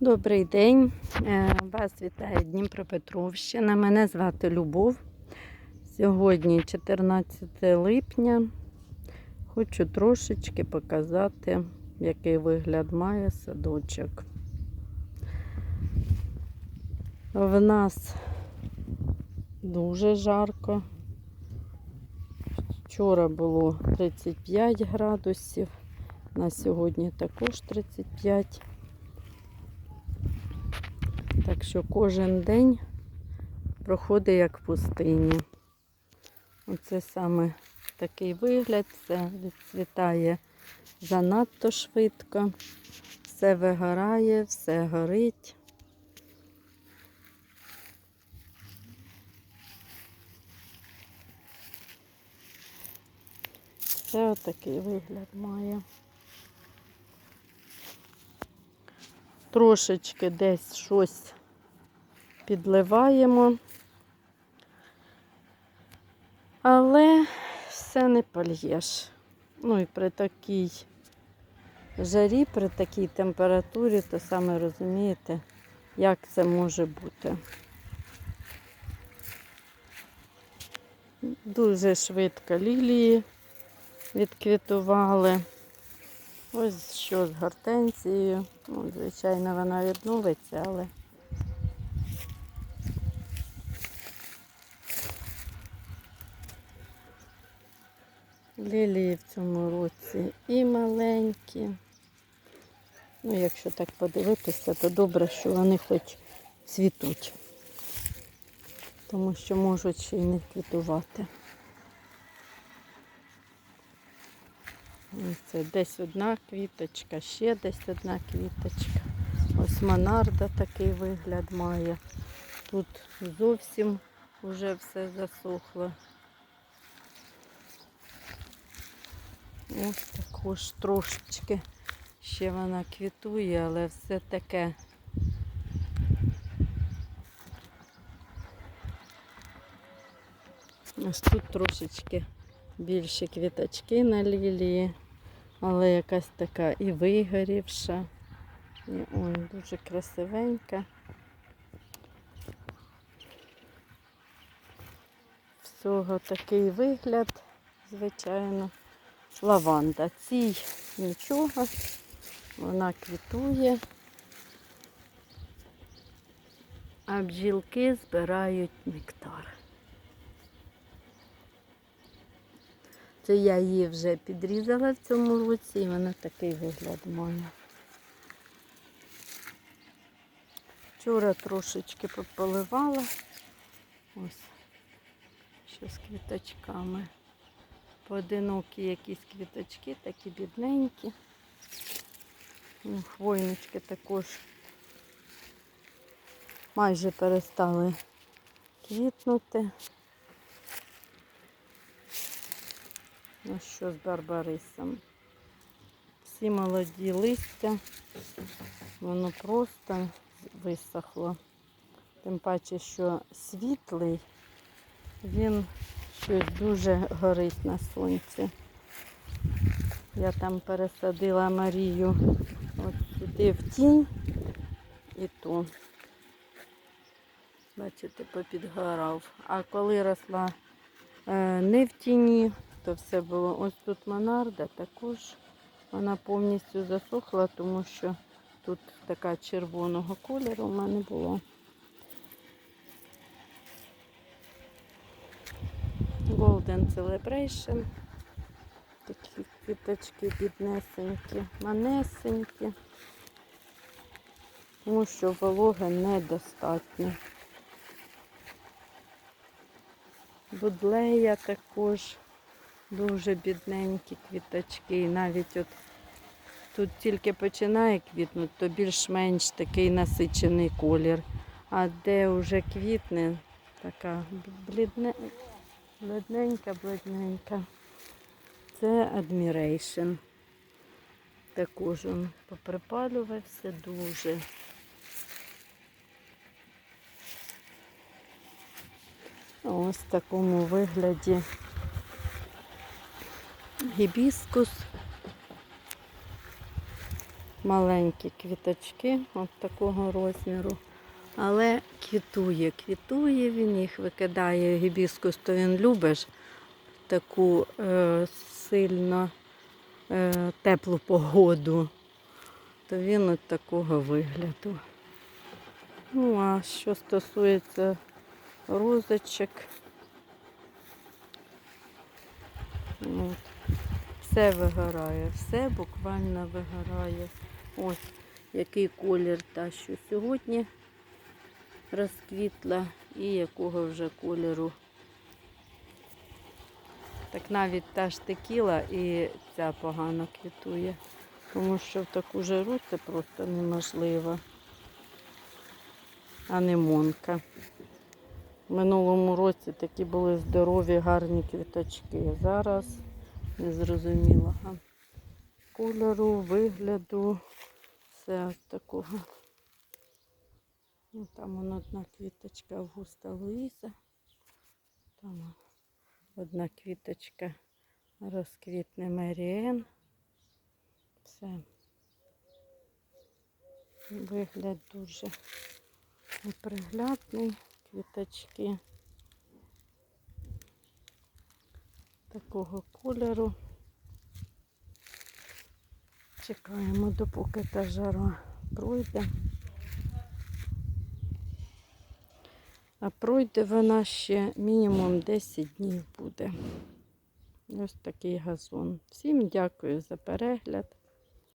Добрий день. Е, Вас вітає Дніпропетровщина. Мене звати Любов. Сьогодні 14 липня. Хочу трошечки показати, який вигляд має садочок. В нас дуже жарко. Вчора було 35 градусів, на сьогодні також 35. Так що кожен день проходить як в пустині. Оце саме такий вигляд, все відцвітає занадто швидко, все вигорає, все горить. Все отакий вигляд має. Трошечки десь щось підливаємо, але все не польєш. Ну і при такій жарі, при такій температурі, то саме розумієте, як це може бути. Дуже швидко лілії відквітували. Ось що з гортензією. Ну, звичайно, вона відновиться, але лілії в цьому році і маленькі. Ну, якщо так подивитися, то добре, що вони хоч цвітуть, тому що можуть ще й не квітувати. Це десь одна квіточка, ще десь одна квіточка. Ось монарда такий вигляд має. Тут зовсім вже все засохло. Ось також трошечки ще вона квітує, але все таке. Ось тут трошечки більші квіточки на лілії, але якась така і вигорівша. І ой, дуже красивенька. Всього такий вигляд, звичайно. Лаванда. Цій нічого, вона квітує, а бджілки збирають нектар. Це я її вже підрізала в цьому році і вона такий вигляд має. Вчора трошечки пополивала. Ось, що з квіточками. Поодинокі якісь квіточки, такі бідненькі. Ну, Хвойнички також майже перестали квітнути. Ну що з барбарисом? Всі молоді листя, воно просто висохло. Тим паче, що світлий, він щось дуже горить на сонці. Я там пересадила Марію от сюди в тінь і то, бачите, попідгорав. А коли росла е, не в тіні, то все було. Ось тут монарда також. Вона повністю засохла, тому що тут така червоного кольору в мене було. Golden Celebration. Такі квіточки біднесенькі, манесенькі, тому що вологи недостатньо. Будлея також дуже бідненькі квіточки. І навіть от тут тільки починає квітнути, то більш-менш такий насичений колір. А де вже квітне, така блідне, бледненька, бледненька. Це Admiration. Також він поприпалювався дуже. Ось в такому вигляді гібіскус маленькі квіточки от такого розміру. Але квітує, квітує він їх викидає гібіскус, то він любиш таку е, сильно е, теплу погоду, то він от такого вигляду. Ну, а що стосується розочок, от, все вигорає, все буквально вигорає. Ось який колір та, що сьогодні розквітла і якого вже кольору. Так навіть та ж текіла і ця погано квітує, тому що в таку жару це просто неможливо. А не монка. В минулому році такі були здорові, гарні квіточки. Зараз незрозумілого кольору, вигляду. Все такого. Ну, там вон одна квіточка Августа Луїза. Там одна квіточка розквітне Меріен. Все. Вигляд дуже неприглядний. Квіточки такого кольору. Чекаємо, допоки та жара пройде. А пройде вона ще мінімум 10 днів буде. Ось такий газон. Всім дякую за перегляд.